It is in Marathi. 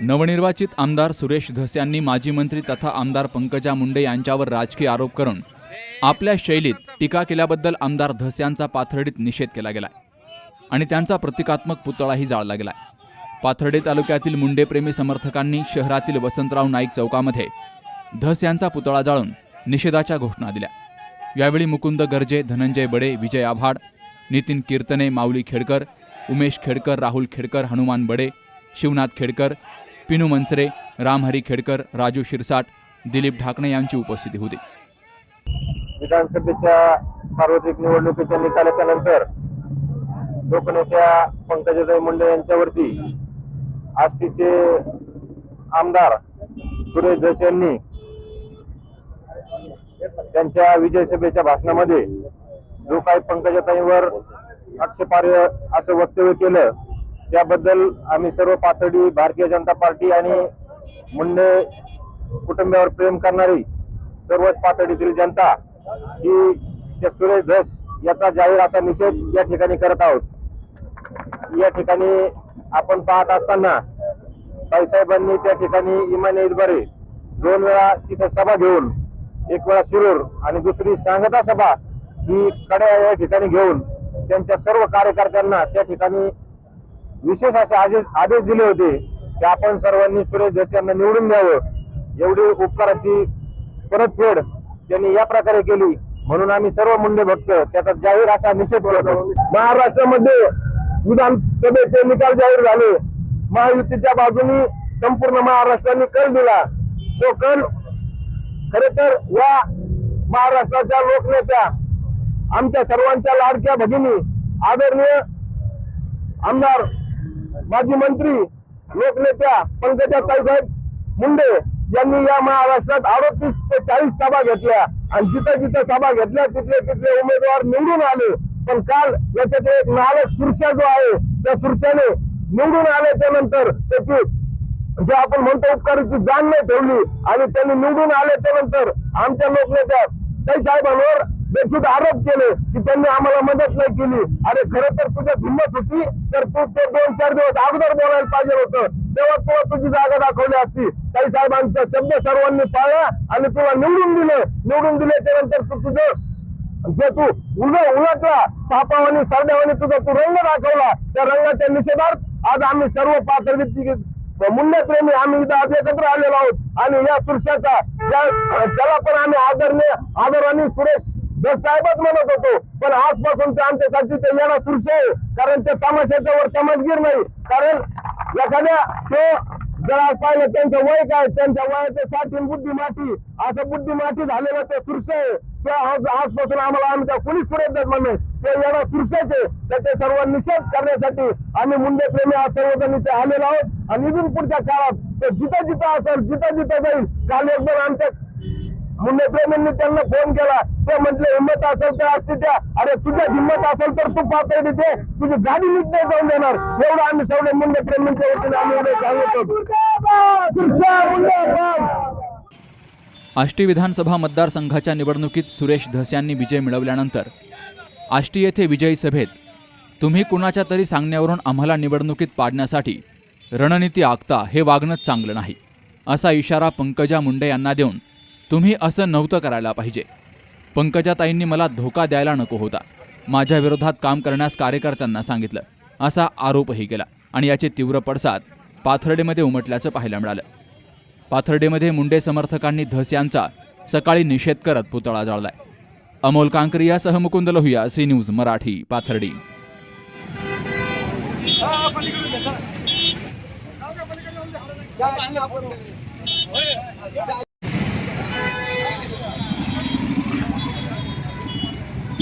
नवनिर्वाचित आमदार सुरेश धस यांनी माजी मंत्री तथा आमदार पंकजा मुंडे यांच्यावर राजकीय आरोप करून आपल्या शैलीत टीका केल्याबद्दल आमदार धस यांचा पाथर्डीत निषेध केला गेलाय आणि त्यांचा प्रतिकात्मक पुतळाही जाळला गेलाय. पाथर्डी तालुक्यातील मुंडेप्रेमी समर्थकांनी शहरातील वसंतराव नाईक चौकामध्ये धस यांचा पुतळा जाळून निषेधाच्या घोषणा दिल्या. यावेळी मुकुंद गर्जे धनंजय बडे विजय आव्हाड नितीन कीर्तने माऊली खेडकर उमेश खेडकर राहुल खेडकर हनुमान बडे शिवनाथ खेडकर पिनू मनसरे रामहरी खेडकर राजू शिरसाट दिलीप ढाकणे यांची उपस्थिती होती. विधानसभेच्या सार्वत्रिक निवडणुकीच्या निकालाच्या नंतर लोकनेत्या पंकजाताई मुंडे यांच्यावरती आष्टीचे आमदार सुरेश धस यांनी त्यांच्या विजय सभेच्या भाषणामध्ये जो काही पंकजाताईंवर आक्षेपार्ह असं वक्तव्य केलं त्याबद्दल आम्ही सर्व पातळी भारतीय जनता पार्टी आणि मुंडे कुटुंबावर प्रेम करणारी सर्वच पातळीतील जनता ही त्या सुरेश धस याचा जाहीर असा निषेध या ठिकाणी करत आहोत. या ठिकाणी आपण पाहत असताना ताईसाहेबांनी त्या ठिकाणी इमान इतबारे दोन वेळा तिथे सभा घेऊन एक वेळा शिरूर आणि दुसरी सांगता सभा ही कड्या या ठिकाणी घेऊन त्यांच्या सर्व कार्यकर्त्यांना त्या ठिकाणी विशेष असे आदेश आदेश दिले होते की आपण सर्वांनी सुरेश जोशी यांना निवडून द्यावं. एवढी उपकाराची परतफेड त्यांनी या प्रकारे केली. म्हणून आम्ही सर्व मुंडे भक्त त्याचा जाहीर असा निषेध करतो महाराष्ट्रामध्ये विधानसभेचे निकाल जाहीर झाले. महायुतीच्या बाजूनी संपूर्ण महाराष्ट्राने कल दिला. तो कल खरे तर या महाराष्ट्राच्या लोकनेत्या आमच्या सर्वांच्या लाडक्या भगिनी आदरणीय आमदार माजी मंत्री लोकनेत्या पंकजा ताईसाहेब मुंडे यांनी या महाराष्ट्रात अडतीस ते चाळीस सभा घेतल्या. आणि जिथं जिथं सभा घेतल्या तिथले तिथले उमेदवार निवडून आले. पण काल याच्यात एक नालक सुरशा जो आहे त्या सुरशाने निवडून आल्याच्यानंतर त्याची जे आपण म्हणतो उपकाराची जाण नाही ठेवली. आणि त्यांनी निवडून आल्याच्यानंतर आमच्या लोकनेत्या ताईसाहेबांवर साहेबांवर बेछूट आरोप केले की त्यांनी आम्हाला मदत नाही केली. अरे खरं तर तुझ्यात हिंमत होती तर तू ते दोन चार दिवस अगोदर बोलायला पाहिजे होतं. तेव्हा तुला तुझी जागा दाखवली असती. काही साहेबांचा शब्द सर्वांनी पाळला आणि तुला निवडून दिलं. निवडून दिल्याच्या नंतर तू तुझं जे तू उल उलटला सापावानी सरड्यावानी तुझा तू रंग दाखवला. त्या रंगाच्या निषेधार्थ आज आम्ही सर्व पात्र मुंडेप्रेमी आम्ही इथं आज एकत्र आलेलो आहोत. आणि या सुरशाचा त्याला पण आम्ही आदरणीय आदराने सुरेश दस साहेबच म्हणत होतो पण आजपासून ते आमच्यासाठी ते येणं सुरश आहे कारण ते तमाशाच्या वर तमाशगीर नाही. कारण एखाद्या तो जर आज पाहिलं त्यांचं वय काय त्यांच्या वयाचे साठी बुद्धी माठी असं बुद्धी माठी झालेलं ते सुरश आहे. ते आज आजपासून आम्हाला आमच्या पोलीस पुढे देत म्हणणे ते येणं सुरशाचे त्याचे सर्व निषेध करण्यासाठी आम्ही मुंडे प्रेमी आज सर्वजण इथे आलेलो आहोत. आणि इथून पुढच्या काळात ते जिथं जिथं असेल जिथं जिथं जाईल काल एकदम आमच्या मुंडे प्रेमींनी त्यांना फोन केला. ते म्हटले हिंमत असेल तर असते त्या अरे तुझ्यात हिंमत असेल तर तू पातळी दे. तुझी गाडी नीट नाही जाऊन देणार. एवढं आम्ही सगळे मुंडे प्रेमींच्या वतीने आम्ही सांगत आष्टी विधानसभा मतदारसंघाच्या निवडणुकीत सुरेश धस यांनी विजय मिळवल्यानंतर आष्टी येथे विजयी सभेत तुम्ही कुणाच्या तरी सांगण्यावरून आम्हाला निवडणुकीत पाडण्यासाठी रणनीती आखता हे वागणंच चांगलं नाही असा इशारा पंकजा मुंडे यांना देऊन तुम्ही असं नव्हतं करायला पाहिजे. पंकजाताईंनी मला धोका द्यायला नको होता. माझ्या विरोधात काम करण्यास कार्यकर्त्यांना सांगितलं. असा आरोपही केला आणि याचे तीव्र पडसाद पाथर्डेमध्ये उमटल्याचं पाहायला मिळालं. पाथर्डेमध्ये मुंडे समर्थकांनी धस यांचा सकाळी निषेध करत पुतळा जाळलाय. Amol कांकरियासह Mukund Lohiya C news Marathi Pathardi.